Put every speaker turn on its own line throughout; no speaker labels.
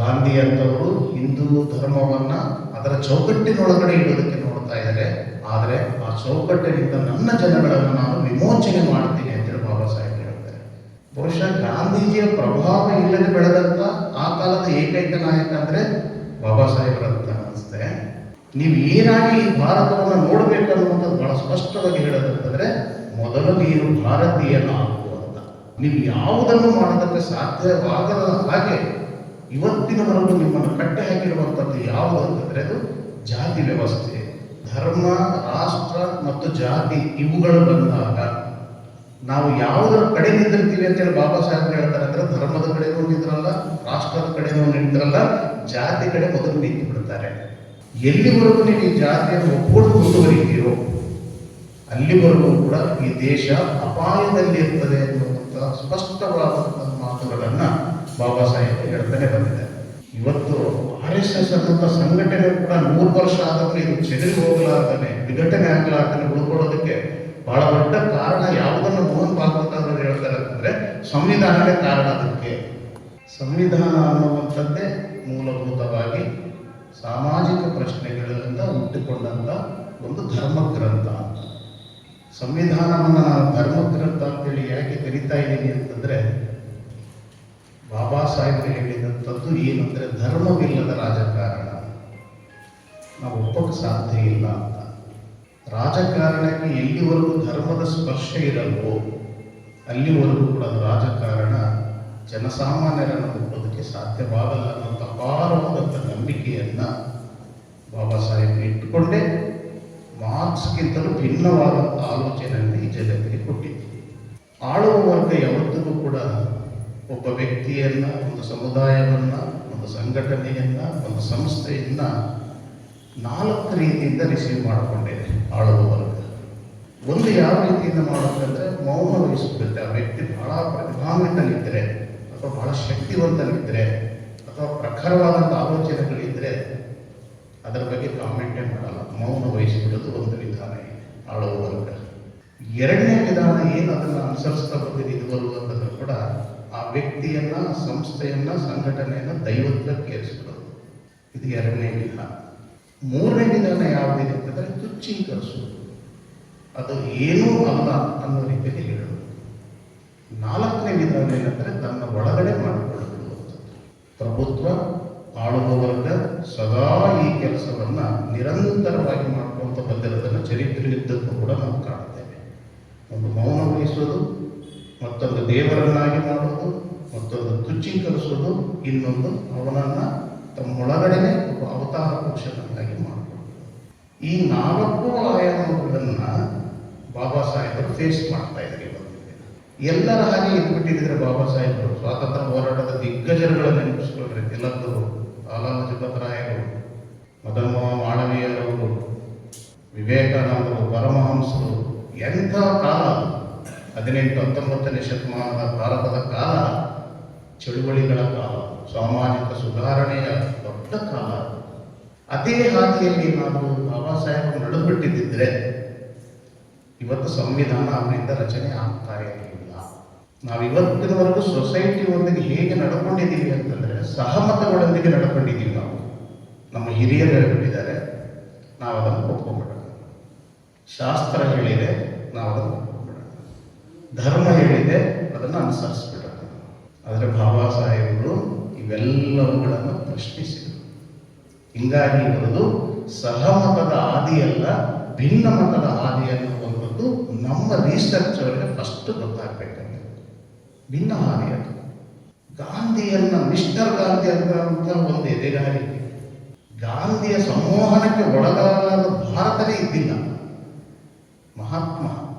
ಗಾಂಧಿ ಅಂತವರು ಹಿಂದೂ ಧರ್ಮವನ್ನ ಅದರ ಚೌಕಟ್ಟಿನೊಳಗಡೆ ಇಡೋದಕ್ಕೆ ನೋಡ್ತಾ ಇದ್ದಾರೆ. ಆದರೆ ಆ ಚೌಕಟ್ಟಿನಿಂದ ನನ್ನ ಜನಗಳನ್ನು ನಾನು ವಿಮೋಚನೆ ಮಾಡ್ತೀನಿ ಅಂತೇಳಿ ಬಾಬಾ ಸಾಹೇಬ್ ಹೇಳ್ತಾರೆ. ಬಹುಶಃ ಗಾಂಧೀಜಿಯ ಪ್ರಭಾವ ಇಲ್ಲದೆ ಬೆಳೆದಂತ ಆ ಕಾಲದ ಏಕೈಕ ನಾಯಕ ಅಂದ್ರೆ ಬಾಬಾ ಸಾಹೇಬ್ರಂತ ಅನಿಸುತ್ತೆ. ನೀವು ಏನಾಗಿ ಈ ಭಾರತವನ್ನು ನೋಡಬೇಕು ಅನ್ನುವಂಥದ್ದು ಬಹಳ ಸ್ಪಷ್ಟವಾಗಿ ಹೇಳೋದಂತಂದ್ರೆ ಮೊದಲು ನೀನು ಭಾರತೀಯನಾಗುವಂತ ನೀವು ಯಾವುದನ್ನು ಮಾಡೋದಕ್ಕೆ ಸಾಧ್ಯವಾಗದ ಹಾಗೆ ಇವತ್ತಿನವರೆಗೂ ನಿಮ್ಮನ್ನು ಕಟ್ಟೆ ಹಾಕಿರುವಂಥದ್ದು ಯಾವುದು ಅಂತಂದ್ರೆ ಅದು ಜಾತಿ ವ್ಯವಸ್ಥೆ, ಧರ್ಮ, ರಾಷ್ಟ್ರ ಮತ್ತು ಜಾತಿ ಇವುಗಳು ಬಂದಾಗ ನಾವು ಯಾವುದರ ಕಡೆ ನಿಂತಿರ್ತೀವಿ ಅಂತೇಳಿ ಬಾಬಾ ಸಾಹೇಬ್ ಹೇಳ್ತಾರೆ. ಅಂದ್ರೆ ಧರ್ಮದ ಕಡೆನೂ ನಿಂತಿರಲ್ಲ, ರಾಷ್ಟ್ರದ ಕಡೆನೂ ನಿಂತಿರಲ್ಲ, ಜಾತಿ ಕಡೆ ಮೊದಲು ನಿಂತು ಬಿಡ್ತಾರೆ. ಎಲ್ಲಿವರೆಗೂ ನೀವು ಈ ಜಾತಿಯನ್ನು ಒಪ್ಪಿಕೊಂಡು ಮುಂದುವರಿತೀರೋ, ಅಲ್ಲಿವರೆಗೂ ಕೂಡ ಈ ದೇಶ ಅಪಾಯದಲ್ಲಿ ಇರ್ತದೆ ಎನ್ನುವಂಥ ಸ್ಪಷ್ಟವಾದಂತಹ ಮಾತುಗಳನ್ನ ಬಾಬಾ ಸಾಹೇಬ್ ಹೇಳ್ತಾನೆ ಬಂದಿದೆ ಇವತ್ತು ಆರ್ ಎಸ್ ಎಸ್ ಅನ್ನುವಂಥ ಸಂಘಟನೆ ಕೂಡ ನೂರು ವರ್ಷ ಆದರೂ ಇದು ಚೆನ್ನಾಗಿ ಹೋಗಲಾರ್ದಾನೆ ವಿಘಟನೆ ಆಗಲಾರ್ದಾನೆ ಉಳ್ಕೊಳ್ಳೋದಕ್ಕೆ ಬಹಳ ದೊಡ್ಡ ಕಾರಣ ಯಾವುದನ್ನು ಮೋಹನ್ ಭಾಗವತ ಅವರು ಹೇಳ್ತಾರೆ ಅಂತಂದ್ರೆ ಸಂವಿಧಾನವೇ ಕಾರಣ ಅದಕ್ಕೆ. ಸಂವಿಧಾನ ಅನ್ನುವಂಥದ್ದೇ ಮೂಲಭೂತವಾಗಿ ಸಾಮಾಜಿಕ ಪ್ರಶ್ನೆಗಳಿಂದ ಹುಟ್ಟಿಕೊಂಡಂತ ಒಂದು ಧರ್ಮ ಗ್ರಂಥ ಸಂವಿಧಾನವನ್ನು ನಾನು ಧರ್ಮ ಗ್ರಂಥ ಅಂತೇಳಿ ಯಾಕೆ ಕರಿತಾ ಇದ್ದೀನಿ ಅಂತಂದ್ರೆ ಬಾಬಾ ಸಾಹೇಬರು ಹೇಳಿದಂಥದ್ದು ಏನಂದರೆ, ಧರ್ಮವಿಲ್ಲದ ರಾಜಕಾರಣ, ನಾವು ಒಪ್ಪಕ್ಕೆ ಸಾಧ್ಯ ಇಲ್ಲ ಅಂತ. ರಾಜಕಾರಣಕ್ಕೆ ಎಲ್ಲಿವರೆಗೂ ಧರ್ಮದ ಸ್ಪರ್ಶ ಇರಲ್ವೋ, ಅಲ್ಲಿವರೆಗೂ ಕೂಡ ರಾಜಕಾರಣ ಜನಸಾಮಾನ್ಯರನ್ನು ಒಪ್ಪೋದಕ್ಕೆ ಸಾಧ್ಯವಾಗಲ್ಲ ಅನ್ನೋಂಥ ಅಪಾರವಾದಂಥ ನಂಬಿಕೆಯನ್ನು ಬಾಬಾ ಸಾಹೇಬ್ ಇಟ್ಟುಕೊಂಡೇ. ಮಾರ್ಕ್ಸ್ಗಿಂತಲೂ ಭಿನ್ನವಾದಂಥ ಆಲೋಚನೆಯನ್ನು ಈ ಜಗತ್ತಿಗೆ ಕೊಟ್ಟಿದ್ದು ಆಳುವ ವರ್ಗ ಯಾವತ್ತಿಗೂ ಕೂಡ ಒಬ್ಬ ವ್ಯಕ್ತಿಯನ್ನ, ಒಂದು ಸಮುದಾಯವನ್ನ, ಒಂದು ಸಂಘಟನೆಯನ್ನ, ಒಂದು ಸಂಸ್ಥೆಯನ್ನ ನಾಲ್ಕು ರೀತಿಯಿಂದ ರಿಸೀವ್ ಮಾಡಿಕೊಂಡಿದೆ ಆಳುವ ಒಂದು ಯಾವ ರೀತಿಯಿಂದ ಮಾಡೋದಂದರೆ ಮೌನ ವಹಿಸ್ಬಿಡುತ್ತೆ. ಆ ವ್ಯಕ್ತಿ ಬಹಳ ಪ್ರತಿಭಾನ್ವಿತನಿದ್ದರೆ ಅಥವಾ ಬಹಳ ಶಕ್ತಿವಂತನಿದ್ದರೆ ಅಥವಾ ಪ್ರಖರವಾದಂಥ ಆಲೋಚನೆಗಳಿದ್ದರೆ ಅದರ ಬಗ್ಗೆ ಕಾಮೆಂಟೇ ಮಾಡಲ್ಲ. ಮೌನ ವಹಿಸಿಬಿಡೋದು ಒಂದು ವಿಧಾನ ಆಳುವ ವರ್ಗ. ಎರಡನೇ ವಿಧಾನ ಏನು ಅದನ್ನು ಅನುಸರಿಸ್ತಾ ಬಂದಿದೆ ಅಂತಂದ್ರೆ ಕೂಡ ಆ ವ್ಯಕ್ತಿಯನ್ನ, ಸಂಸ್ಥೆಯನ್ನ, ಸಂಘಟನೆಯನ್ನ ದೈವತ್ವಕ್ಕೆ ಏರಿಸ್ಬಿಡೋದು ಇದು ಎರಡನೇ ವಿಧಾನ ಮೂರನೇ ವಿಧಾನ ಯಾವುದಿದೆ ಅಂತಂದ್ರೆ ತುಚ್ಛೀಕರಿಸೋದು ಅದು ಏನೂ ಅಲ್ಲ ಅನ್ನೋ ರೀತಿಯಲ್ಲಿ ಹೇಳೋದು. ನಾಲ್ಕನೇ ವಿಧಾನ ಏನಂದ್ರೆ ತನ್ನ ಒಳಗಡೆ ಮಾಡಿಕೊಳ್ಳುವಂಥದ್ದು ಪ್ರಭುತ್ವ ಆಳುವ ಸದಾ ಈ ಕೆಲಸವನ್ನ ನಿರಂತರವಾಗಿ ಮಾಡ್ಕೊಂತ ಬಂದಿರೋದನ್ನ ಚರಿತ್ರೆಯುದ್ದಕ್ಕೂ ಕೂಡ ನಾವು ಕಾಣ್ತೇವೆ. ಒಂದು ಮೌನ ವಹಿಸೋದು ಮತ್ತೊಂದು ದೇವರನ್ನಾಗಿ ಮಾಡೋದು ಮತ್ತೊಂದು ತುಚ್ಛೀಕರಿಸೋದು ಇನ್ನೊಂದು ಅವನನ್ನ ತಮ್ಮೊಳಗಡೆನೆ ಒಬ್ಬ ಅವತಾರ ಪುರುಷನನ್ನಾಗಿ ಮಾಡೋದು ಈ ನಾಲ್ಕು ಆಯಾಮಗಳನ್ನ ಬಾಬಾ ಸಾಹೇಬರು ಫೇಸ್ ಮಾಡ್ತಾ ಇದ್ದಾರೆ. ಎಲ್ಲರ ಹಾಗೆ ಇದ್ಬಿಟ್ಟಿದ್ರೆ ಬಾಬಾ ಸಾಹೇಬರು ಸ್ವಾತಂತ್ರ್ಯ ಹೋರಾಟದ ದಿಗ್ಗಜರುಗಳನ್ನು ನೆನಪಿಸ್ಕೊಳ್ರಿ ತಿಲಕರು ಲಾಲಾ ಲಜಪತ್ ರಾಯರು ಮದನ್ ಮೋಹನ್ ಮಾಳವೀಯರವರು, ವಿವೇಕಾನಂದರು, ಪರಮಹಂಸರು, ಎಂಥ ಕಾಲ. ಹದಿನೆಂಟು ಹತ್ತೊಂಬತ್ತನೇ ಶತಮಾನದ ಭಾರತದ ಕಾಲ ಚಳುವಳಿಗಳ ಕಾಲ, ಸಾಮಾಜಿಕ ಸುಧಾರಣೆಯ ದೊಡ್ಡ ಕಾಲ. ಅದೇ ಹಾದಿಯಲ್ಲಿ ನಾವು ಬಾಬಾ ಸಾಹೇಬ್ ನಡೆದುಬಿಟ್ಟಿದ್ದರೆ ಇವತ್ತು ಸಂವಿಧಾನ ಅವರಿಂದ ರಚನೆ ಆಗ್ತಾ ಇರಲಿಲ್ಲ ನಾವು ಇವತ್ತಿನವರೆಗೂ ಸೊಸೈಟಿ ಒಂದಿಗೆ ಹೇಗೆ ನಡ್ಕೊಂಡಿದ್ದೀವಿ ಅಂತಂದ್ರೆ ಸಹಮತಗಳೊಂದಿಗೆ ನಡ್ಕೊಂಡಿದ್ದೀವಿ ನಾವು. ನಮ್ಮ ಹಿರಿಯರು ಹೇಳ್ಬಿಟ್ಟಿದ್ದಾರೆ ನಾವು ಅದನ್ನು ಒಪ್ಕೊಂಡ್ಬಿಡೋಣ ಶಾಸ್ತ್ರ ಹೇಳಿದೆ ನಾವು ಅದನ್ನು ಧರ್ಮ ಹೇಳಿದೆ ಅದನ್ನು ಅನುಸರಿಸ್ಬಿಡೋಣ ಆದರೆ ಬಾಬಾ ಸಾಹೇಬರು ಇವೆಲ್ಲವುಗಳನ್ನು ಪ್ರಶ್ನಿಸಿದರು. ಹಿಂಗಾಗಿ ಇವರದು ಸಹಮತದ ಆದಿಯಲ್ಲ, ಭಿನ್ನ ಮತದ ಆದಿಯನ್ನು ಅನ್ನುವಂಥದ್ದು ನಮ್ಮ ರಿಸರ್ಚ್ ಅವರಿಗೆ ಫಸ್ಟ್ ಗೊತ್ತಾಗಬೇಕಂತ. ಭಿನ್ನ ಹಾದಿ ಅದು. ಗಾಂಧಿಯನ್ನ ಮಿಸ್ಟರ್ ಗಾಂಧಿ ಅಂತ ಒಂದು ಎದೆಗಾರಿಕೆ. ಗಾಂಧಿಯ ಸಂವಹನಕ್ಕೆ ಒಳಗಾದ ಭಾರತವೇ ಇದ್ದಿಲ್ಲ. ಮಹಾತ್ಮ.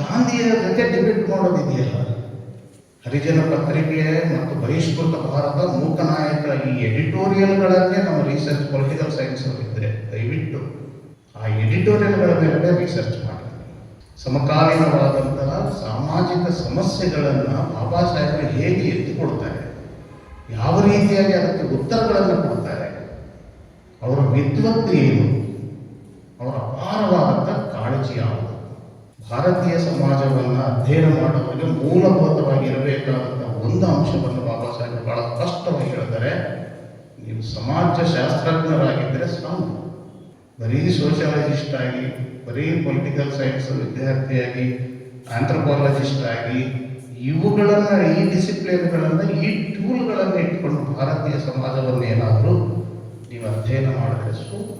ಗಾಂಧಿಯ ಜೊತೆ ಡಿಬೇಟ್ ಮಾಡೋದಿದೆಯಲ್ಲ? ಹರಿಜನ ಪತ್ರಿಕೆ ಮತ್ತು ಬಹಿಷ್ಕೃತ ಭಾರತ ಮೂಕನಾಯಕ ಈ ಎಡಿಟೋರಿಯಲ್ಗಳನ್ನೇ ನಮ್ಮ ರಿಸರ್ಚ್ ಪೊಲಿಟಿಕಲ್ ಸೈನ್ಸ್ ಇದ್ದರೆ ದಯವಿಟ್ಟು ಆ ಎಡಿಟೋರಿಯಲ್ಗಳ ಮೇಲೆ ರಿಸರ್ಚ್ ಮಾಡಿ. ಸಮಕಾಲೀನವಾದಂತಹ ಸಾಮಾಜಿಕ ಸಮಸ್ಯೆಗಳನ್ನು ಬಾಬಾ ಸಾಹೇಬರು ಹೇಗೆ ಎತ್ತಿಕೊಡ್ತಾರೆ? ಯಾವ ರೀತಿಯಾಗಿ ಅದಕ್ಕೆ ಉತ್ತರಗಳನ್ನು ಕೊಡ್ತಾರೆ? ಅವರ ವಿದ್ವತ್ತು ಏನು ಅವರ ಅಪಾರವಾದಂಥ ಕಾಳಜಿ ಯಾವುದು? ಭಾರತೀಯ ಸಮಾಜವನ್ನು ಅಧ್ಯಯನ ಮಾಡುವಲ್ಲಿ ಮೂಲಭೂತವಾಗಿ ಇರಬೇಕಾದಂಥ ಒಂದು ಅಂಶವನ್ನು ಬಾಬಾ ಸಾಹೇಬ್ ಬಹಳ ಸ್ಪಷ್ಟವಾಗಿ ಹೇಳ್ತಾರೆ. ನೀವು ಸಮಾಜ ಶಾಸ್ತ್ರಜ್ಞರಾಗಿದ್ದರೆ ಸಾಕು. ಬರೀ ಸೋಷಿಯಾಲಜಿಸ್ಟ್ ಆಗಿ, ಬರೀ ಪೊಲಿಟಿಕಲ್ ಸೈನ್ಸ್ ವಿದ್ಯಾರ್ಥಿಯಾಗಿ ಆಂಥ್ರಪಾಲಜಿಸ್ಟ್ ಆಗಿ, ಇವುಗಳನ್ನು ಈ ಡಿಸಿಪ್ಲಿನ್ಗಳನ್ನು ಈ ಟೂಲ್ಗಳನ್ನು ಇಟ್ಕೊಂಡು ಭಾರತೀಯ ಸಮಾಜವನ್ನು ಏನಾದರೂ ನೀವು ಅಧ್ಯಯನ ಮಾಡಿದ್ರೆ ಸೂಕ್ತಿದೆ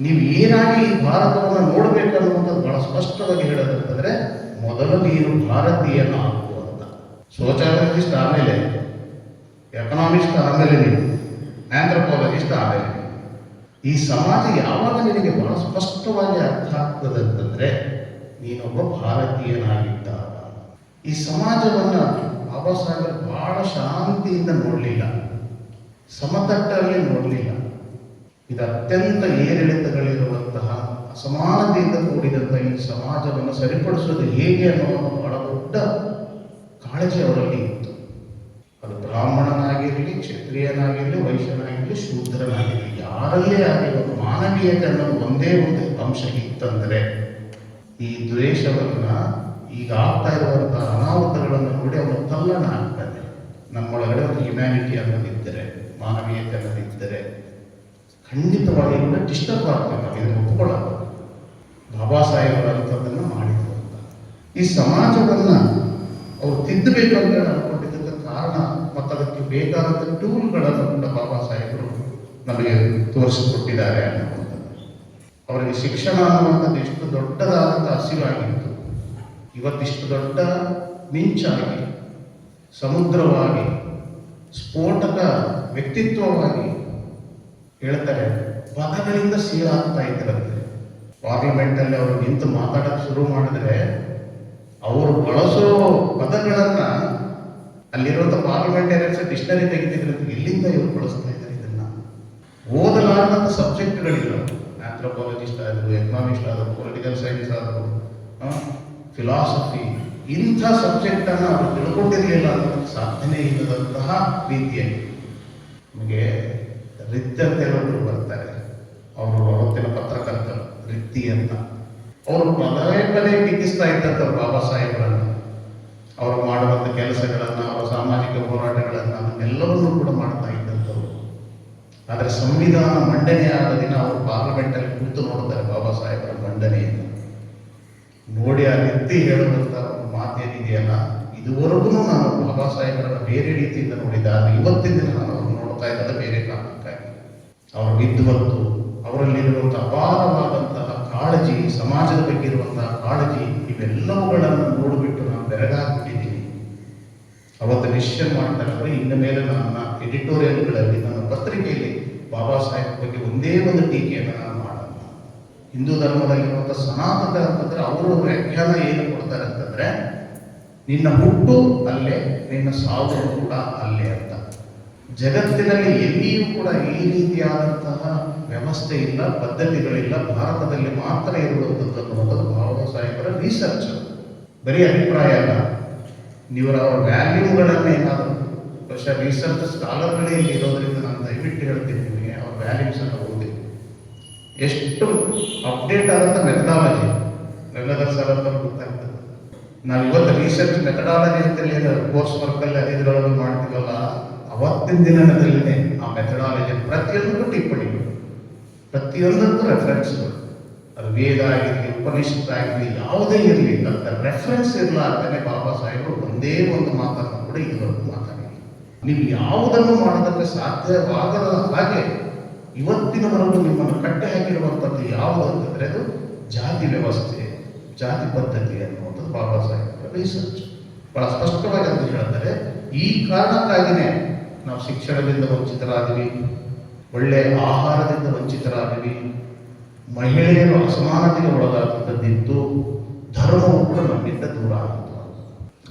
ನೀವು ಏನಾಗಿ ಭಾರತವನ್ನು ನೋಡಬೇಕನ್ನುವಂಥದ್ದು ಬಹಳ ಸ್ಪಷ್ಟವಾಗಿ ಹೇಳೋದಂತಂದ್ರೆ ಮೊದಲು ನೀನು ಭಾರತೀಯನಾಗು ಅಂತ. ಸೋಚಾಲಜಿಸ್ಟ್ ಆಮೇಲೆ ಎಕನಾಮಿಸ್ಟ್ ಆಮೇಲೆ ನೀನು ಆಂಥ್ರಪಾಲಜಿಸ್ಟ್ ಆಮೇಲೆ. ಈ ಸಮಾಜ ಯಾವಾಗ ನಿನಗೆ ಬಹಳ ಸ್ಪಷ್ಟವಾಗಿ ಅರ್ಥ ಆಗ್ತದೆ ಅಂತಂದ್ರೆ ನೀನೊಬ್ಬ ಭಾರತೀಯನಾಗಿದ್ದಾಗ. ಈ ಸಮಾಜವನ್ನು ಬಾಬಾ ಸಾಹೇಬ್ ಬಹಳ ಶಾಂತಿಯಿಂದ ನೋಡಲಿಲ್ಲ. ಸಮತಟ್ಟಲ್ಲಿ ನೋಡಲಿಲ್ಲ. ಇದು ಅತ್ಯಂತ ಏರಿಳಿತಗಳಿರುವಂತಹ ಅಸಮಾನತೆಯಿಂದ ಕೂಡಿದಂತಹ ಈ ಸಮಾಜವನ್ನು ಸರಿಪಡಿಸುವುದು ಹೇಗೆ ಅನ್ನೋ ಬಹಳ ದೊಡ್ಡ ಕಾಳಜಿ ಅವರಲ್ಲಿ ಇತ್ತು. ಅದು ಬ್ರಾಹ್ಮಣನಾಗಿರಲಿ, ಕ್ಷತ್ರಿಯನಾಗಿರಲಿ, ವೈಶ್ಯನಾಗಿರಲಿ, ಶೂದ್ರನಾಗಿರಲಿ, ಯಾರಲ್ಲೇ ಒಂದು ಮಾನವೀಯತೆ ಅನ್ನೋದು ಒಂದೇ ಒಂದು ಅಂಶ ಇತ್ತಂದರೆ ಈ ದ್ವೇಷವನ್ನ ಈಗ ಆಗ್ತಾ ಇರುವಂತಹ ಅನಾಹುತಗಳನ್ನು ನೋಡಿ ಅವನು ತಲ್ಲಣ ಆಗ್ತಾನೆ. ನಮ್ಮೊಳಗಡೆ ಒಂದು ಹ್ಯುಮ್ಯಾನಿಟಿ ಅನ್ನೋದಿದ್ದರೆ, ಮಾನವೀಯತೆ ಅನ್ನೋದಿದ್ದರೆ ಖಂಡಿತವಾಗಿ ಕೂಡ ಡಿಸ್ಟರ್ಬ್ ನಾವು ಇದನ್ನು ಒಪ್ಕೊಳ್ಳೋದು. ಬಾಬಾ ಸಾಹೇಬರು ಅಂಥದ್ದನ್ನು ಮಾಡಿದ್ರು ಅಂತ. ಈ ಸಮಾಜವನ್ನ ಅವರು ತಿದ್ದಬೇಕು ಅಂತ ಹೇಳಿ ಅನ್ಕೊಂಡಿದ್ದಕ್ಕೆ ಕಾರಣ ಮತ್ತು ಅದಕ್ಕೆ ಬೇಕಾದಂಥ ಟೂಲ್ಗಳನ್ನು ಕೂಡ ಬಾಬಾ ಸಾಹೇಬರು ನಮಗೆ ತೋರಿಸಿಕೊಟ್ಟಿದ್ದಾರೆ ಅನ್ನುವಂಥದ್ದು. ಅವರಿಗೆ ಶಿಕ್ಷಣ ಅನ್ನುವಂಥದ್ದು ಎಷ್ಟು ದೊಡ್ಡದಾದಂಥ ಹಸಿವಾಗಿತ್ತು. ಇವತ್ತಿಷ್ಟು ದೊಡ್ಡ ಮಿಂಚಾಗಿ, ಸಮುದ್ರವಾಗಿ, ಸ್ಫೋಟಕ ವ್ಯಕ್ತಿತ್ವವಾಗಿ ಹೇಳ್ತಾರೆ ಪದಗಳಿಂದ ಸೀಳಾಗ್ತಾ ಇದ್ರಂತೆ. ಪಾರ್ಲಿಮೆಂಟಲ್ಲಿ ಅವರು ನಿಂತು ಮಾತಾಡಕ್ಕೆ ಶುರು ಮಾಡಿದ್ರೆ, ಅವರು ಬಳಸೋ ಪದಗಳನ್ನ ಅಲ್ಲಿರುವಂಥ ಪಾರ್ಲಿಮೆಂಟೇರಿಯನ್ಸ್ ಡಿಕ್ಷನರಿ ತೆಗಿತಿದ್ರಂತೆ ಇಲ್ಲಿಂದ ಇವರು ಬಳಸ್ತಾ ಇದ್ದಾರೆ ಇದನ್ನ? ಓದಲಾರ್ದಂಥ ಸಬ್ಜೆಕ್ಟ್ಗಳಿಲ್ಲ. ಆಂಥ್ರೋಪಾಲಜಿಸ್ಟ್ ಆದರು, ಎಕನಾಮಿಸ್ಟ್ ಆದರು, ಪೊಲಿಟಿಕಲ್ ಸೈನ್ಸ್ ಆದರು ಫಿಲಾಸಫಿ, ಇಂಥ ಸಬ್ಜೆಕ್ಟನ್ನು ಅವರು ತಿಳ್ಕೊಂಡಿರಲಿಲ್ಲ ಅನ್ನೋದಕ್ಕೆ ಸಾಧ್ಯನೇ ಇಲ್ಲದಂತಹ ರೀತಿಯಲ್ಲಿ. ನಮಗೆ ರಿತ್ ಅಂತ ಬರ್ತಾರೆ. ಅವರು ಅವತ್ತಿನ ಪತ್ರಕರ್ತರು ರಿತ್ತಿ ಅಂತ. ಅವರು ಪದೇ ಪದೇ ಟೀಕಿಸ್ತಾ ಬಾಬಾ ಸಾಹೇಬರನ್ನು, ಅವರು ಮಾಡುವಂಥ ಕೆಲಸಗಳನ್ನು, ಅವರ ಸಾಮಾಜಿಕ ಹೋರಾಟಗಳನ್ನು ಅದನ್ನೆಲ್ಲವನ್ನೂ ಕೂಡ ಮಾಡ್ತಾ ಇದ್ದಂಥವ್ರು. ಆದರೆ ಸಂವಿಧಾನ ಮಂಡನೆ ಆದ ದಿನ ಅವರು ಪಾರ್ಲಿಮೆಂಟಲ್ಲಿ ಕುಳಿತು ನೋಡ್ತಾರೆ ಬಾಬಾ ಸಾಹೇಬರ ಮಂಡನೆಯನ್ನು. ನೋಡಿ ಆ ಹೇಳುವಂತ ಒಂದು ಮಾತೇನಿದೆಯಲ್ಲ, ಇದುವರೆಗೂ ನಾನು ಬಾಬಾ ಸಾಹೇಬರನ್ನು ಬೇರೆ ರೀತಿಯಿಂದ ಆದರೆ ಇವತ್ತಿನ ದಿನ ನಾನು ನೋಡ್ತಾ ಇದ್ದಾರೆ ಬೇರೆ. ಅವರ ವಿದ್ವತ್ತು ಅವರಲ್ಲಿರುವಂಥ ಅಪಾರವಾದಂತಹ ಕಾಳಜಿ, ಸಮಾಜದ ಬಗ್ಗೆ ಇರುವಂತಹ ಕಾಳಜಿ, ಇವೆಲ್ಲವುಗಳನ್ನು ನೋಡಿಬಿಟ್ಟು ನಾನು ಬೆರಗಾಗ್ಬಿಟ್ಟಿದ್ದೀನಿ. ಅವತ್ತು ನಿಶ್ಚಯ ಮಾಡ್ತಾರೆ ಇನ್ನು ಮೇಲೆ ನನ್ನ ಎಡಿಟೋರಿಯಲ್ಗಳಲ್ಲಿ, ನನ್ನ ಪತ್ರಿಕೆಯಲ್ಲಿ ಬಾಬಾ ಸಾಹೇಬ್ ಬಗ್ಗೆ ಒಂದೇ ಒಂದು ಟೀಕೆಯನ್ನು ನಾನು ಮಾಡಲ್ಲ. ಹಿಂದೂ ಧರ್ಮದಲ್ಲಿರುವಂಥ ಸನಾತನ ಅಂತಂದ್ರೆ ಅವರು ವ್ಯಾಖ್ಯಾನ ಏನು ಕೊಡ್ತಾರೆ ಅಂತಂದ್ರೆ, ನಿನ್ನ ಹುಟ್ಟು ಅಲ್ಲೇ, ನಿನ್ನ ಸಾವು ಕೂಡ ಅಲ್ಲೇ ಅಂತ. ಜಗತ್ತಿನಲ್ಲಿ ಎಲ್ಲಿಯೂ ಕೂಡ ಈ ರೀತಿಯಾದಂತಹ ವ್ಯವಸ್ಥೆ ಇಲ್ಲ, ಪದ್ಧತಿಗಳಿಲ್ಲ, ಭಾರತದಲ್ಲಿ ಮಾತ್ರ ಇರುವಂಥದ್ದು ಬಾಬಾ ಸಾಹೇಬರ ರಿಸರ್ಚ್ ಬರೀ ಅಭಿಪ್ರಾಯ ಅಲ್ಲ. ನೀವರ ವ್ಯಾಲ್ಯೂಗಳನ್ನೇ ಏನಾದರೂ, ಬಹುಶಃ ರಿಸರ್ಚ್ ಸ್ಕಾಲರ್ಗಳೇ ಇರೋದ್ರಿಂದ ನಾನು ದಯವಿಟ್ಟು ಹೇಳ್ತೀನಿ ನಿಮಗೆ ಅವ್ರ ವ್ಯಾಲ್ಯೂಸ್ ಅನ್ನು ಓದಿ. ಎಷ್ಟು ಅಪ್ಡೇಟ್ ಆದಂಥ ಮೆಥಡಾಲಜಿ ಗಂಗಾಧರ್ ಸರ್ ಅಂತ ಗೊತ್ತಾಗ್ತದೆ. ನಾವು ಇವತ್ತು ರಿಸರ್ಚ್ ಮೆಥಡಾಲಜಿ ಅಂತೇಳಿ ಕೋರ್ಸ್ ವರ್ಕಲ್ಲಿ ಇದರೊಳಗೆ ಮಾಡ್ತೀವಲ್ಲ ಅವತ್ತಿನ ದಿನದಲ್ಲೇ ಆ ಮೆಥಡಾಲಜಿ ಪ್ರತಿಯೊಂದಕ್ಕೂ ಟಿಪ್ಪಣಿಗಳು, ಪ್ರತಿಯೊಂದಕ್ಕೂ ರೆಫರೆನ್ಸ್ಗಳು ಅದು ವೇದ ಆಗಿರಲಿ, ಉಪನಿಷತ್ ಆಗಿರಲಿ, ಯಾವುದೇ ಇರಲಿ, ಅಂತ ರೆಫರೆನ್ಸ್ ಇರಲಾರ್ದೇ ಬಾಬಾ ಸಾಹೇಬರು ಒಂದೇ ಒಂದು ಮಾತನ್ನು ಕೂಡ ಇದುವರೆಗೂ ಮಾತಾಡಿಲ್ಲ. ನೀವು ಯಾವುದನ್ನು ಮಾಡೋದಕ್ಕೆ ಸಾಧ್ಯವಾಗದ ಹಾಗೆ ಇವತ್ತಿನವರೆಗೂ ನಿಮ್ಮನ್ನು ಕಟ್ಟೆ ಹಾಕಿರುವಂಥದ್ದು ಯಾವುದು ಅಂತಂದ್ರೆ ಅದು ಜಾತಿ ವ್ಯವಸ್ಥೆ, ಜಾತಿ ಪದ್ಧತಿ ಅನ್ನುವಂಥದ್ದು ಬಾಬಾ ಸಾಹೇಬರ ರಿಸರ್ಚ್ ಬಹಳ ಸ್ಪಷ್ಟವಾಗಿ ಅಂತ ಹೇಳ್ತಾರೆ ಈ ಕಾರಣಕ್ಕಾಗಿನೇ ನಾವು ಶಿಕ್ಷಣದಿಂದ ವಂಚಿತರಾದ್ವಿ ಒಳ್ಳೆಯ ಆಹಾರದಿಂದ ವಂಚಿತರಾದ್ವಿ, ಮಹಿಳೆಯರು ಅಸಮಾನತೆಗೆ ಒಳಗಾದಂಥದ್ದಿತ್ತು ಧರ್ಮವು ಕೂಡ ನಮ್ಮಿಂದ ದೂರ ಆಗಿತ್ತು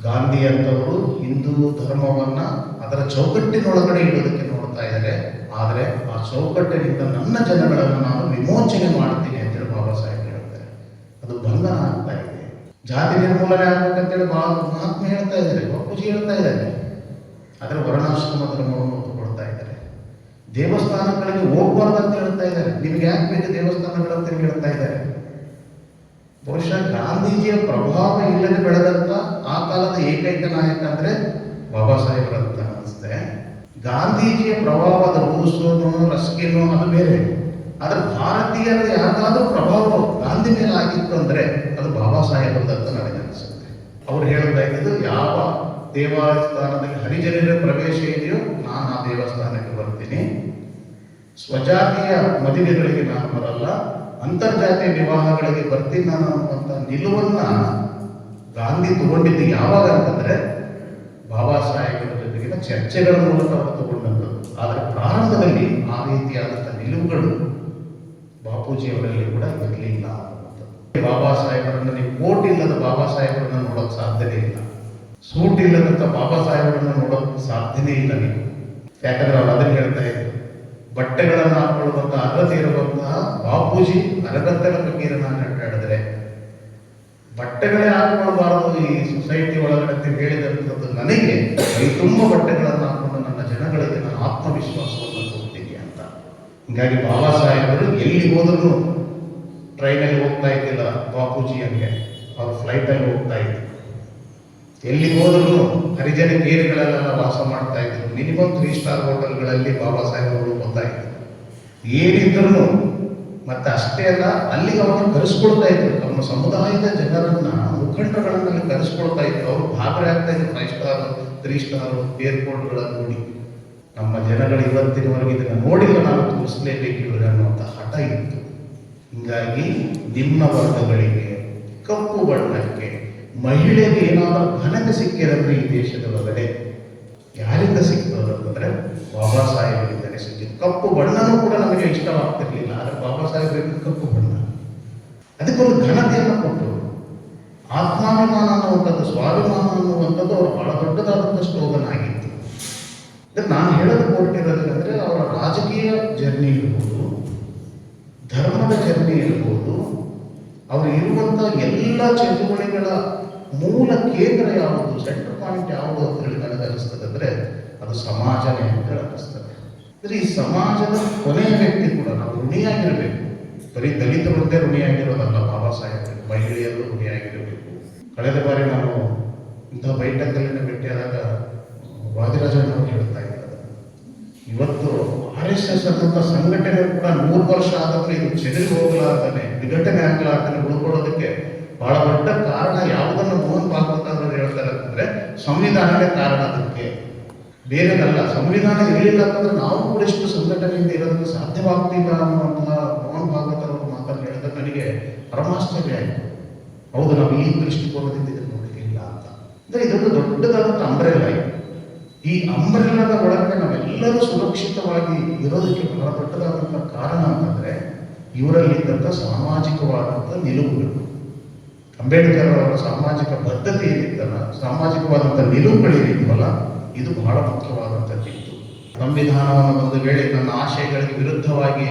ಗಾಂಧಿ ಅಂತವರು ಹಿಂದೂ ಧರ್ಮವನ್ನ ಅದರ ಚೌಕಟ್ಟಿನೊಳಗಡೆ ಇಡೋದಕ್ಕೆ ನೋಡ್ತಾ ಇದ್ದಾರೆ. ಆದರೆ ಆ ಚೌಕಟ್ಟಿನಿಂದ ನನ್ನ ಜನಗಳನ್ನು ನಾನು ವಿಮೋಚನೆ ಮಾಡ್ತೀನಿ ಅಂತೇಳಿ ಬಾಬಾ ಸಾಹೇಬ್ ಹೇಳ್ತಾರೆ. ಅದು ಬಂಧನ ಆಗ್ತಾ ಇದೆ. ಜಾತಿ ನಿರ್ಮೂಲನೆ ಆಗ್ಬೇಕಂತೇಳಿ ಬಾ ಮಹಾತ್ಮೆ ಹೇಳ್ತಾ ಇದ್ದಾರೆ, ಬಾಪೂಜಿ ಹೇಳ್ತಾ ಇದ್ದಾರೆ. ಆದರೆ ವರ್ಣಾಶ್ರಮ ಧರ್ಮವನ್ನು ಕೊಡ್ತಾ ಇದ್ದಾರೆ. ದೇವಸ್ಥಾನಗಳಿಗೆ ಹೋಗ್ಬಾರ್ದು ಅಂತ ಹೇಳ್ತಾ ಇದ್ದಾರೆ. ನಿಮ್ಗೆ ಯಾಕೆ ಬೇಕು ದೇವಸ್ಥಾನಗಳಂತ ಹೇಳ್ತಾ ಇದ್ದಾರೆ. ಬಹುಶಃ ಗಾಂಧೀಜಿಯ ಪ್ರಭಾವ ಇಲ್ಲದೆ ಬೆಳೆದಂತ ಆ ಕಾಲದ ಏಕೈಕ ನಾಯಕ ಅಂದ್ರೆ ಬಾಬಾ ಸಾಹೇಬ್ರಂತ ಅನಿಸುತ್ತೆ. ಗಾಂಧೀಜಿಯ ಪ್ರಭಾವದ ರೂಸೋನು, ರಸ್ಕಿನೋ, ಅದು ಬೇರೆ. ಆದ್ರೆ ಭಾರತೀಯರ ಯಾರಾದ್ರೂ ಪ್ರಭಾವ ಗಾಂಧಿ ಮೇಲೆ ಆಗಿತ್ತು ಅಂದ್ರೆ ಅದು ಬಾಬಾ ಸಾಹೇಬರದಂತ ನನಗೆ ಅನಿಸುತ್ತೆ. ಅವ್ರು ಹೇಳ್ತಾ ಇದ್ದು ಯಾವ ದೇವಸ್ಥಾನದಲ್ಲಿ ಹರಿಜನರ ಪ್ರವೇಶ ಇದೆಯೋ ನಾನು ಆ ದೇವಸ್ಥಾನಕ್ಕೆ ಬರ್ತೀನಿ. ಸ್ವಜಾತಿಯ ಮದುವೆಗಳಿಗೆ ನಾನು ಬರಲ್ಲ. ಅಂತರ್ಜಾತಿಯ ವಿವಾಹಗಳಿಗೆ ಬರ್ತೀನಿ ನಾನು ಅನ್ನುವಂಥ ನಿಲುವನ್ನ ಗಾಂಧಿ ತಗೊಂಡಿದ್ದು ಯಾವಾಗ ಅಂತಂದ್ರೆ ಬಾಬಾ ಸಾಹೇಬರ ಜೊತೆಗಿನ ಚರ್ಚೆಗಳ ಮೂಲಕ ಅವರು ತಗೊಂಡಂಥದ್ದು. ಆದರೆ ಪ್ರಾರಂಭದಲ್ಲಿ ಆ ರೀತಿಯಾದಂಥ ನಿಲುವುಗಳು ಬಾಪೂಜಿಯವರಲ್ಲಿ ಕೂಡ ಇರಲಿಲ್ಲ. ಬಾಬಾ ಸಾಹೇಬರನ್ನು ನೀವು ಕೋಟ್ ಇಲ್ಲದ ಬಾಬಾ ಸಾಹೇಬರನ್ನು ನೋಡೋಕೆ ಸಾಧ್ಯವೇ ಇಲ್ಲ. ಸೂಟ್ ಇಲ್ಲದಂತ ಬಾಬಾ ಸಾಹೇಬರನ್ನ ನೋಡೋದಕ್ಕೆ ಸಾಧ್ಯನೇ ಇಲ್ಲ ನೀವು. ಯಾಕಂದ್ರೆ ಅವ್ರು ಅದನ್ನ ಹೇಳ್ತಾ ಇದ್ರು. ಬಟ್ಟೆಗಳನ್ನು ಹಾಕೊಳ್ಳುವಂತ ಅರ್ಹತೆ ಇರುವಂತಹ ಬಾಪೂಜಿ ಅರಗತ್ತರ ಬಗ್ಗೆ ನಾನು ಅಡ್ಡಾಡಿದ್ರೆ ಬಟ್ಟೆಗಳೇ ಹಾಕೊಳ್ಬಾರದು ಈ ಸೊಸೈಟಿ ಒಳಗಡೆ ಅಂತ ಹೇಳಿದಂಥದ್ದು ನನಗೆ, ಈ ತುಂಬ ಬಟ್ಟೆಗಳನ್ನು ಹಾಕೊಂಡು ನನ್ನ ಜನಗಳಿಗೆ ನಾನು ಆತ್ಮವಿಶ್ವಾಸವನ್ನು ಕೊಡ್ತೀನಿ ಅಂತ. ಹೀಗಾಗಿ ಬಾಬಾ ಸಾಹೇಬರು ಎಲ್ಲಿ ಹೋದ್ರು ಟ್ರೈನಲ್ಲಿ ಹೋಗ್ತಾ ಇದ್ದಿಲ್ಲ ಬಾಪೂಜಿ ಹಂಗೆ. ಅವ್ರು ಫ್ಲೈಟಲ್ಲಿ ಹೋಗ್ತಾ ಇದ್ರು. ಎಲ್ಲಿ ಹೋದ್ರು ಹರಿಜನ ಕೇರಿಗಳಲ್ಲೆಲ್ಲ ವಾಸ ಮಾಡ್ತಾ ಇದ್ರು. ಮಿನಿಮಮ್ ತ್ರೀ ಸ್ಟಾರ್ ಹೋಟೆಲ್ಗಳಲ್ಲಿ ಬಾಬಾ ಸಾಹೇಬರು ಬರ್ತಾ ಇದ್ರು ಏನಿದ್ರು ಮತ್ತೆ ಅಷ್ಟೇ ಅಲ್ಲ, ಅಲ್ಲಿಗೆ ಅವ್ರನ್ನ ಕರೆಸ್ಕೊಳ್ತಾ ಇದ್ರು. ತಮ್ಮ ಸಮುದಾಯದ ಜನರನ್ನ ಮುಖಂಡಗಳನ್ನ ಕರೆಸ್ಕೊಳ್ತಾ ಇದ್ರು. ಅವರು ಭಾಗರಾಗ್ತಾ ಇದ್ರು. ಫೈವ್ ಸ್ಟಾರ್ ತ್ರೀ ಸ್ಟಾರ್ ಏರ್ಪೋರ್ಟ್ಗಳನ್ನು ನೋಡಿ. ನಮ್ಮ ಜನಗಳು ಇವತ್ತಿನವರೆಗೆ ಇದನ್ನು ನೋಡಿಲ್ಲ. ನಾವು ತೋರಿಸಲೇಬೇಕು ಅನ್ನುವಂಥ ಹಠ ಇತ್ತು. ಹೀಗಾಗಿ, ನಿಮ್ಮ ವರ್ಗಗಳಿಗೆ ಕಪ್ಪು ಬಣ್ಣಕ್ಕೆ ಮಹಿಳೆಗೆ ಏನಾದರೂ ಘನತೆ ಸಿಕ್ಕಿರಂದ್ರೆ ಈ ದೇಶದ ಒಳಗಡೆ ಯಾರಿಂದ ಸಿಕ್ತದೆ ಅಂತಂದ್ರೆ ಬಾಬಾ ಸಾಹೇಬರಿಂದಲೇ ಸಿಕ್ಕಿದ್ದು ಕಪ್ಪು ಬಣ್ಣನೂ ಕೂಡ ನಮಗೆ ಇಷ್ಟವಾಗ್ತಿರ್ಲಿಲ್ಲ, ಆದರೆ ಬಾಬಾ ಸಾಹೇಬರಿಗೆ ಕಪ್ಪು ಬಣ್ಣ. ಅದಕ್ಕೊಂದು ಘನತೆಯನ್ನು ಕೊಟ್ಟರು. ಆತ್ಮಾಭಿಮಾನ ಅನ್ನುವಂಥದ್ದು, ಸ್ವಾಭಿಮಾನ ಅನ್ನುವಂಥದ್ದು ಅವರು ಬಹಳ ದೊಡ್ಡದಾದಂಥ ಸ್ಲೋಗನ್ ಆಗಿತ್ತು. ನಾನು ಹೇಳೋದು ಹೊರಟಿರೋದಂದ್ರೆ ಅವರ ರಾಜಕೀಯ ಜರ್ನಿ ಇರ್ಬೋದು, ಧರ್ಮದ ಜರ್ನಿ ಇರ್ಬೋದು, ಅವರು ಇರುವಂಥ ಎಲ್ಲ ಚಟುವಟಿಕೆಗಳ ಮೂಲ ಕೇಂದ್ರ ಯಾವುದು ಸೆಂಟರ್ ಪಾಯಿಂಟ್ ಯಾವುದು ಅಂತ ಹೇಳಿ ನನಗೆ ಅನಿಸ್ತದೆ ಅಂದ್ರೆ ಅದು ಸಮಾಜನೇ ಅಂತ ಹೇಳಿ ಅನಿಸ್ತದೆ. ಅಂದ್ರೆ ಈ ಸಮಾಜದ ಕೊನೆಯ ವ್ಯಕ್ತಿ ಕೂಡ ನಾವು ಋಣಿಯಾಗಿರಬೇಕು. ಬರೀ ದಲಿತರೊಂದೇ ಋಣಿಯಾಗಿರೋದಲ್ಲ, ಬಾಬಾ ಸಾಹೇಬ್ ಮಹಿಳೆಯರು ಋಣಿಯಾಗಿರಬೇಕು. ಕಳೆದ ಬಾರಿ ನಾನು ಇಂತಹ ಬೈಠಕಲ್ಲಿ ಭೇಟಿಯಾದಾಗ ಅವರು ಹೇಳ್ತಾ ಇದ್ದಾರೆ. ಇವತ್ತು ಆರ್ ಎಸ್ ಎಸ್ ಸಂಘಟನೆ ಕೂಡ ನೂರು ವರ್ಷ ಆದರೂ ಇದು ಚೆನ್ನಾಗಿ ಹೋಗಲಾರ್ದಾನೆ, ವಿಘಟನೆ ಆಗ್ಲಾರ್ದಾನೆ ಉಳ್ಕೊಳ್ಳೋದಕ್ಕೆ ಬಹಳ ದೊಡ್ಡ ಕಾರಣ ಯಾವುದನ್ನು ಭಾಗವತ ಅವರು ಹೇಳ್ತಾರೆ ಅಂತಂದ್ರೆ ಸಂವಿಧಾನವೇ ಕಾರಣ ಅದಕ್ಕೆ. ಬೇರೆದಲ್ಲ, ಸಂವಿಧಾನ ಇರಲಿಲ್ಲ ಅಂತಂದ್ರೆ ನಾವು ಕೂಡ ಎಷ್ಟು ಸಂಘಟನೆಯಿಂದ ಇರೋದಕ್ಕೆ ಸಾಧ್ಯವಾಗ್ತಿಲ್ಲ ಅನ್ನುವಂತಹ ಮೋಹನ್ ಭಾಗವತ ಅವರು ಮಾತನ್ನು ಹೇಳಿದ್ರೆ ನನಗೆ ಪರಮಾಶ್ಚರ್ಯ ಆಯಿತು. ಹೌದು, ನಾವು ಈ ದೃಷ್ಟಿಕೋನದಿಂದ ಇದನ್ನು ನೋಡಲಿಲ್ಲ ಅಂತ. ಅಂದ್ರೆ ಇದೊಂದು ದೊಡ್ಡದಾದಂಥ ಅಂಬ್ರೆಲ್ಲ ಇದೆ. ಈ ಅಂಬ್ರೆಲ್ಲದ ಒಳಗೆ ನಾವೆಲ್ಲರೂ ಸುರಕ್ಷಿತವಾಗಿ ಇರೋದಕ್ಕೆ ಬಹಳ ದೊಡ್ಡದಾದಂಥ ಕಾರಣ ಅಂತಂದ್ರೆ ಇವರಲ್ಲಿದ್ದಂಥ ಸಾಮಾಜಿಕವಾದಂಥ ನಿಲುವುಗಳು. ಅಂಬೇಡ್ಕರ್ ಅವರ ಸಾಮಾಜಿಕ ಬದ್ಧತೆ ಏನಿತ್ತಲ್ಲ ಸಾಮಾಜಿಕವಾದಂಥ ನಿಲುವುಗಳೇನಿದ್ವಲ್ಲ ಇದು ಬಹಳ ಮುಖ್ಯವಾದಂಥದ್ದಿತ್ತು ಸಂವಿಧಾನವನ್ನು ಒಂದು ವೇಳೆ ನನ್ನ ಆಶಯಗಳಿಗೆ ವಿರುದ್ಧವಾಗಿ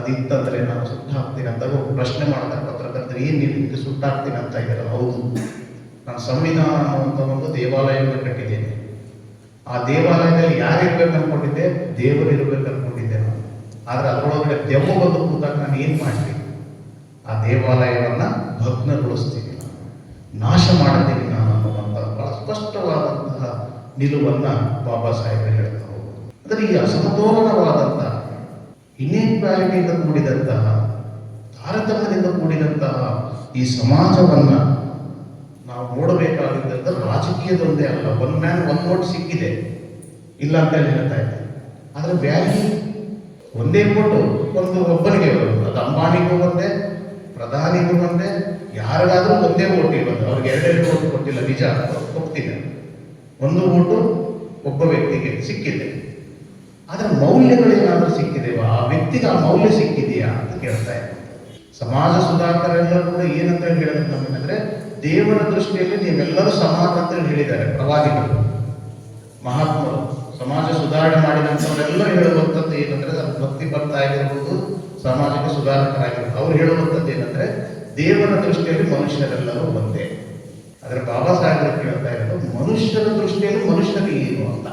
ಅದಿತ್ತಂದ್ರೆ ನಾನು ಸುಟ್ಟಾಕ್ತೀನಿ ಅಂತ ಪ್ರಶ್ನೆ ಮಾಡಿದಾಗ ಪತ್ರಕರ್ತರು, ಏನು ನೀವು ನಿಮಗೆ ಸುಟ್ಟಾಕ್ತೀನಿ ಅಂತ ಇದ್ದಾರೆ? ಹೌದು, ನಾನು ಸಂವಿಧಾನ ಅನ್ನುವಂಥ ಒಂದು ದೇವಾಲಯವನ್ನು ಕಟ್ಟಿದ್ದೇನೆ. ಆ ದೇವಾಲಯದಲ್ಲಿ ಯಾರಿರ್ಬೇಕು ಅನ್ಕೊಂಡಿದ್ದೆ ದೇವರು ಇರ್ಬೇಕು ಅನ್ಕೊಂಡಿದ್ದೆ ನಾನು. ಆದರೆ ಅದರೊಳಗಡೆ ದೆವ್ವ ಬಂದು ಕೂತಾಗ ನಾನು ಏನು ಮಾಡ್ತೀನಿ ಆ ದೇವಾಲಯವನ್ನು ಭಗ್ನಗೊಳಿಸ್ತೀವಿ. ನಾಶ ಮಾಡ್ತೀನಿ ನಾನು ಅನ್ನುವಂಥ ಬಹಳ ಸ್ಪಷ್ಟವಾದಂತಹ ನಿಲುವನ್ನ ಬಾಬಾ ಸಾಹೇಬರು ಹೇಳ್ತಾ ಹೋದ್ರು. ಅಂದರೆ ಈ ಅಸಮತೋಲನವಾದಂತಹ ಕೂಡಿದಂತಹ, ತಾರತಮ್ಯದಿಂದ ಕೂಡಿದಂತಹ ಈ ಸಮಾಜವನ್ನ ನಾವು ನೋಡಬೇಕಾಗಿದ್ದ ರಾಜಕೀಯದೊಂದೇ ಅಲ್ಲ, ಒನ್ ಮ್ಯಾನ್, ಒನ್ ವೋಟ್ ಸಿಕ್ಕಿದೆ. ಇಲ್ಲ ಅಂತ ಹೇಳಿ ಹೇಳ್ತಾ ಇದ್ದೆ ಆದರೆ ವ್ಯಾಲ್ಯೂ ಒಂದೇ ಕೊಟ್ಟು ಒಂದು ಒಬ್ಬನಿಗೆ ಅದು ಅಂಬಾನಿಗೂ ಒಂದೇ ಪ್ರಧಾನಿಗೂ ಒಂದೇ, ಯಾರಿಗಾದ್ರೂ ಒಂದೇ ಓಟ್ ಇರೋದು ಅವ್ರಿಗೆ ಎರಡೆರಡು ಓಟ್ ಕೊಟ್ಟಿಲ್ಲ, ನಿಜ ಒಪ್ತಿಲ್ಲ. ಒಂದು ಓಟು ಒಬ್ಬ ವ್ಯಕ್ತಿಗೆ ಸಿಕ್ಕಿದೆ. ಆದರೆ ಮೌಲ್ಯಗಳೇನಾದ್ರೂ ಸಿಕ್ಕಿದೆವಾ ಆ ವ್ಯಕ್ತಿಗೆ ಆ ಮೌಲ್ಯ ಸಿಕ್ಕಿದೆಯಾ ಅಂತ ಕೇಳ್ತಾ ಇದ್ದಾರೆ ಸಮಾಜ ಸುಧಾರಕರೆಲ್ಲರೂ ಕೂಡ ಏನಂತ ಹೇಳೋದು ನಮಗಂದ್ರೆ, ದೇವರ ದೃಷ್ಟಿಯಲ್ಲಿ ನೀವೆಲ್ಲರೂ ಸಮಾನ ಅಂತ ಹೇಳಿ ಹೇಳಿದ್ದಾರೆ. ಪ್ರವಾದಿಗಳು ಮಹಾತ್ಮರು ಸಮಾಜ ಸುಧಾರಣೆ ಮಾಡಿದಂಥವರೆಲ್ಲರೂ ಹೇಳುವಂಥದ್ದು ಏನಂದ್ರೆ ಭಕ್ತಿ ಬರ್ತಾ ಆಗಿರ್ಬೋದು ಸಾಮಾಜಿಕ ಸುಧಾರಕರಾಗಿರ್ಬೋದು ಅವ್ರು ಹೇಳುವಂಥದ್ದು ಏನಂದ್ರೆ, ದೇವರ ದೃಷ್ಟಿಯಲ್ಲಿ ಮನುಷ್ಯರೆಲ್ಲರೂ ಒಂದೇ. ಆದರೆ ಬಾಬಾ ಸಾಹೇಬರು ಹೇಳ್ತಾ ಇರೋದು ಮನುಷ್ಯನ ದೃಷ್ಟಿಯಲ್ಲಿ ಮನುಷ್ಯನೇ ಏನು ಅಂತ.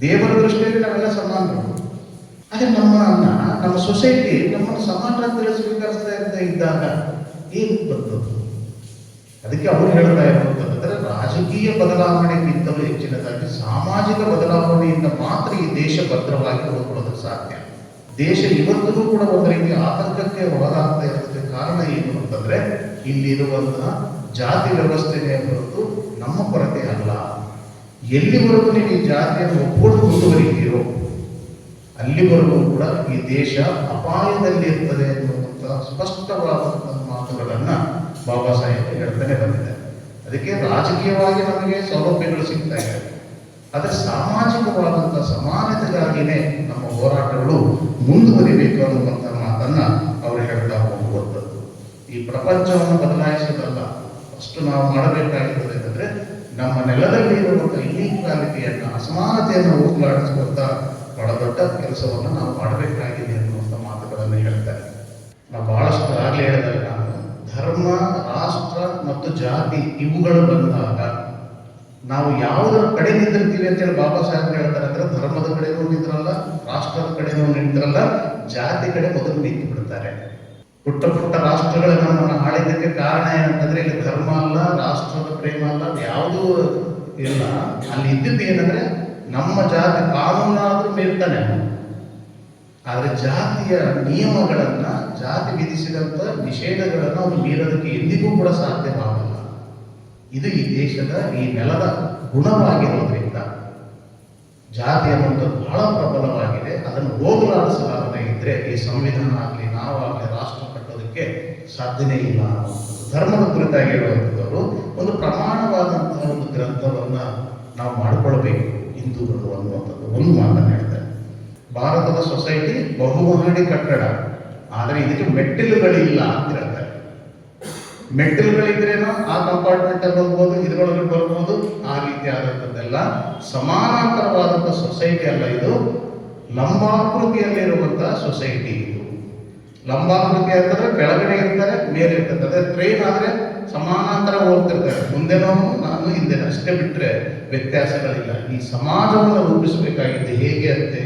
ದೇವರ ದೃಷ್ಟಿಯಲ್ಲಿ ನಾವೆಲ್ಲ ಸಮಾನರು. ಆದರೆ ನಮ್ಮನ್ನ, ನಮ್ಮ ಸೊಸೈಟಿ, ನಮ್ಮನ್ನು ಸಮಾನರಾಗಿ ಸ್ವೀಕರಿಸ್ತಾ ಇರ್ತಾ ಇದ್ದಾಗ ಏನು ಬಂತು ಅದಕ್ಕೆ ಅವ್ರು ಹೇಳ್ತಾ ಇರುವಂತಂದ್ರೆ ರಾಜಕೀಯ ಬದಲಾವಣೆಗಿಂತಲೂ ಹೆಚ್ಚಿನದಾಗಿ ಸಾಮಾಜಿಕ ಬದಲಾವಣೆಯಿಂದ ಮಾತ್ರ ಈ ದೇಶ ಭದ್ರವಾಗಿ ಉಳ್ಕೊಳ್ಳೋದಕ್ಕೆ ಸಾಧ್ಯ. ದೇಶ ಇವತ್ತಿಗೂ ಕೂಡ ಒಂದು ರೀತಿಯ ಆತಂಕಕ್ಕೆ ಒಳಗಾಗ್ತಾ ಇರೋದಕ್ಕೆ ಕಾರಣ ಏನು ಅಂತಂದ್ರೆ, ಇಲ್ಲಿರುವಂತಹ ಜಾತಿ ವ್ಯವಸ್ಥೆನೇ ಹೊರತು ನಮ್ಮ ಕೊರತೆ ಅಲ್ಲ. ಎಲ್ಲಿವರೆಗೂ ನೀವು ಈ ಜಾತಿಯನ್ನು ಒಪ್ಪಿಕೊಂಡು ಮುಂದುವರಿತೀರೋ ಅಲ್ಲಿವರೆಗೂ ಕೂಡ ಈ ದೇಶ ಅಪಾಯದಲ್ಲಿ ಇರ್ತದೆ ಎನ್ನುವಂತಹ ಸ್ಪಷ್ಟವಾದಂತಹ ಮಾತುಗಳನ್ನ ಬಾಬಾ ಸಾಹೇಬ್ ಹೇಳ್ತಾನೆ ಬಂದಿದೆ ಅದಕ್ಕೆ ರಾಜಕೀಯವಾಗಿ ನಮಗೆ ಸೌಲಭ್ಯಗಳು ಸಿಗ್ತಾ ಇದೆ. ಆದರೆ ಸಾಮಾಜಿಕವಾದಂಥ ಸಮಾನತೆಗಾಗಿಯೇ ನಮ್ಮ ಹೋರಾಟಗಳು ಮುಂದುವರಿಬೇಕು ಅನ್ನುವಂಥ ಮಾತನ್ನ ಅವರು ಹೇಳ್ತಾ ಹೋಗುವಂಥದ್ದು. ಈ ಪ್ರಪಂಚವನ್ನು ಬದಲಾಯಿಸೋದಲ್ಲ. ಅಷ್ಟು ನಾವು ಮಾಡಬೇಕಾಗಿರೋದು ಏನಂದ್ರೆ, ನಮ್ಮ ನೆಲದಲ್ಲಿ ಇರುವಂತಹ ಇನ್ಇಕ್ವಾಲಿಟಿಯನ್ನು ಅಸಮಾನತೆಯನ್ನು ಹೋಗ್ಲಾಡಿಸುವಂತ ಬಹಳ ದೊಡ್ಡ ಕೆಲಸವನ್ನು ನಾವು ಮಾಡಬೇಕಾಗಿದೆ ಅನ್ನುವಂಥ ಮಾತುಗಳನ್ನು ಹೇಳ್ತಾರೆ ನಾವು ಬಹಳಷ್ಟು ಆಗಲೇ ಹೇಳಿದಾಗ ಧರ್ಮ, ರಾಷ್ಟ್ರ ಮತ್ತು ಜಾತಿ ಇವುಗಳು ಬಂದಾಗ ನಾವು ಯಾವುದರ ಕಡೆ ನಿಂತಿರ್ತೀವಿ ಅಂತೇಳಿ ಬಾಬಾ ಸಾಹೇಬ್ ಹೇಳ್ತಾರೆ ಧರ್ಮದ ಕಡೆ ನಿಂತಿರಲ್ಲ, ರಾಷ್ಟ್ರದ ಕಡೆ ನಿಂತಿರಲ್ಲ, ಜಾತಿ ಕಡೆ ಮೊದಲು ನಿಂತು ಬಿಡ್ತಾರೆ. ಪುಟ್ಟ ಪುಟ್ಟ ರಾಷ್ಟ್ರಗಳು ನಮ್ಮನ್ನು ಆಳಿದ್ದಕ್ಕೆ ಕಾರಣ ಏನಂತಂದ್ರೆ ಇಲ್ಲಿ ಧರ್ಮ ಅಲ್ಲ, ರಾಷ್ಟ್ರದ ಪ್ರೇಮ ಅಲ್ಲ ಯಾವುದೂ ಇಲ್ಲ. ಅಲ್ಲಿ ಇದ್ದಿದ್ದು ಏನಂದ್ರೆ ನಮ್ಮ ಜಾತಿ ಕಾನೂನಾದ್ರೂ ಮೇಲ್ತಾನೆ. ಆದ್ರೆ ಜಾತಿಯ ನಿಯಮಗಳನ್ನ, ಜಾತಿ ವಿಧಿಸಿದಂತ ನಿಷೇಧಗಳನ್ನ ಅವನು ಮೀರೋದಕ್ಕೆ ಎಂದಿಗೂ ಕೂಡ ಸಾಧ್ಯವಾಗಲ್ಲ ಇದು ಈ ದೇಶದ ಈ ನೆಲದ ಗುಣವಾಗಿರೋದ್ರಿಂದ ಜಾತಿ ಅನ್ನುವಂಥದ್ದು ಬಹಳ ಪ್ರಬಲವಾಗಿದೆ. ಅದನ್ನು ಹೋಗಲಾಡಿಸಲಾರದೆ ಇದ್ರೆ ಈ ಸಂವಿಧಾನ ಆಗಲಿ ನಾವಾಗಲಿ ರಾಷ್ಟ್ರ ಕಟ್ಟೋದಕ್ಕೆ ಸಾಧ್ಯನೇ ಇಲ್ಲ. ಧರ್ಮದ ಕುರಿತಾಗಿ ಹೇಳುವಂಥದ್ದು, ಒಂದು ಪ್ರಮಾಣವಾದಂತಹ ಒಂದು ಗ್ರಂಥವನ್ನ ನಾವು ಮಾಡಿಕೊಳ್ಬೇಕು ಹಿಂದೂಗಳು ಅನ್ನುವಂಥದ್ದು. ಒಂದು ಮಾತನ್ನು ಹೇಳ್ತಾರೆ ಭಾರತದ ಸೊಸೈಟಿ ಬಹುಮಹಡಿ ಕಟ್ಟಡ. ಆದರೆ ಇದಕ್ಕೆ ಮೆಟ್ಟಿಲುಗಳಿಲ್ಲ ಅಂತ ಹೇಳ್ತಾರೆ. ಮೆಟ್ಟಿಲುಗಳಿದ್ರೇನೋ ಆ ಕಂಪಾರ್ಟ್ಮೆಂಟ್ ಅಲ್ಲಿ ಹೋಗ್ಬೋದು, ಇದ್ರೊಳಗೆ ಬರ್ಬೋದು, ಆ ರೀತಿ ಆದಂಥದ್ದೆಲ್ಲ ಸಮಾನಾಂತರವಾದಂಥ ಸೊಸೈಟಿ ಅಲ್ಲ ಇದು. ಲಂಬಾಕೃತಿಯಲ್ಲಿರುವಂತಹ ಸೊಸೈಟಿ ಇದು. ಲಂಬಾಕೃತಿ ಅಂತಂದ್ರೆ ಕೆಳಗಡೆ ಇರ್ತಾರೆ, ಮೇಲೆ ಇರ್ತಾರೆ ಟ್ರೈನ್ ಆದ್ರೆ ಸಮಾನಾಂತರ ಹೋಗ್ತಿರ್ತಾರೆ. ಮುಂದೆನೋ ನಾನು ಹಿಂದೆ ಅಷ್ಟೇ ಬಿಟ್ಟರೆ ವ್ಯತ್ಯಾಸಗಳಿಲ್ಲ. ಈ ಸಮಾಜವನ್ನು ರೂಪಿಸಬೇಕಾಗಿದ್ದು ಹೇಗೆ ಅಂತೆ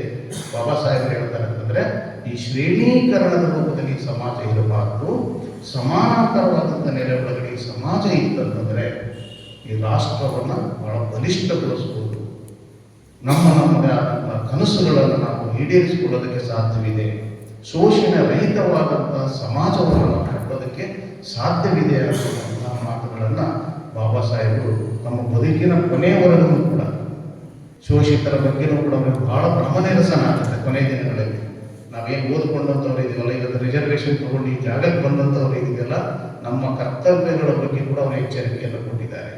ಬಾಬಾ ಸಾಹೇಬ್ ಹೇಳ್ತಾರೆ ಅಂತಂದ್ರೆ ಈ ಶ್ರೇಣೀಕರಣದ ರೂಪದಲ್ಲಿ ಸಮಾಜ ಇರಬಾರದು. ಸಮಾನಾಂತರವಾದಂಥ ನೆಲೆ ಒಳಗಡೆ ಸಮಾಜ ಇತ್ತಂತಂದರೆ ಈ ರಾಷ್ಟ್ರವನ್ನು ಬಹಳ ಬಲಿಷ್ಠಗೊಳಿಸ್ಬೋದು. ನಮ್ಮ ನಮ್ಮದೇ ಆದಂತಹ ಕನಸುಗಳನ್ನು ನಾವು ಈಡೇರಿಸಿಕೊಳ್ಳೋದಕ್ಕೆ ಸಾಧ್ಯವಿದೆ. ಶೋಷಣೆ ರಹಿತವಾದಂತಹ ಸಮಾಜವನ್ನು ಕಟ್ಟೋದಕ್ಕೆ ಸಾಧ್ಯವಿದೆ ಅನ್ನುವಂತಹ ಮಾತುಗಳನ್ನು ಬಾಬಾ ಸಾಹೇಬರು ನಮ್ಮ ಬದುಕಿನ ಕೊನೆಯವರೆಗೂ ಕೂಡ, ಶೋಷಿತರ ಬಗ್ಗೆನೂ ಕೂಡ ಬಹಳ ಆಗುತ್ತೆ ಕೊನೆ ದಿನಗಳಲ್ಲಿ. ನಾವೇನು ಓದ್ಕೊಂಡಂಥವ್ರು ಇದೀವಲ್ಲ ಇವತ್ತು ರಿಸರ್ವೇಶನ್ ತಗೊಂಡು ಈ ಜಾಗಕ್ಕೆ ಬಂದಂಥವ್ರು ಇದೆಯಲ್ಲ ನಮ್ಮ ಕರ್ತವ್ಯಗಳ ಬಗ್ಗೆ ಕೂಡ ಅವರು ಎಚ್ಚರಿಕೆಯನ್ನು ಕೊಟ್ಟಿದ್ದಾರೆ.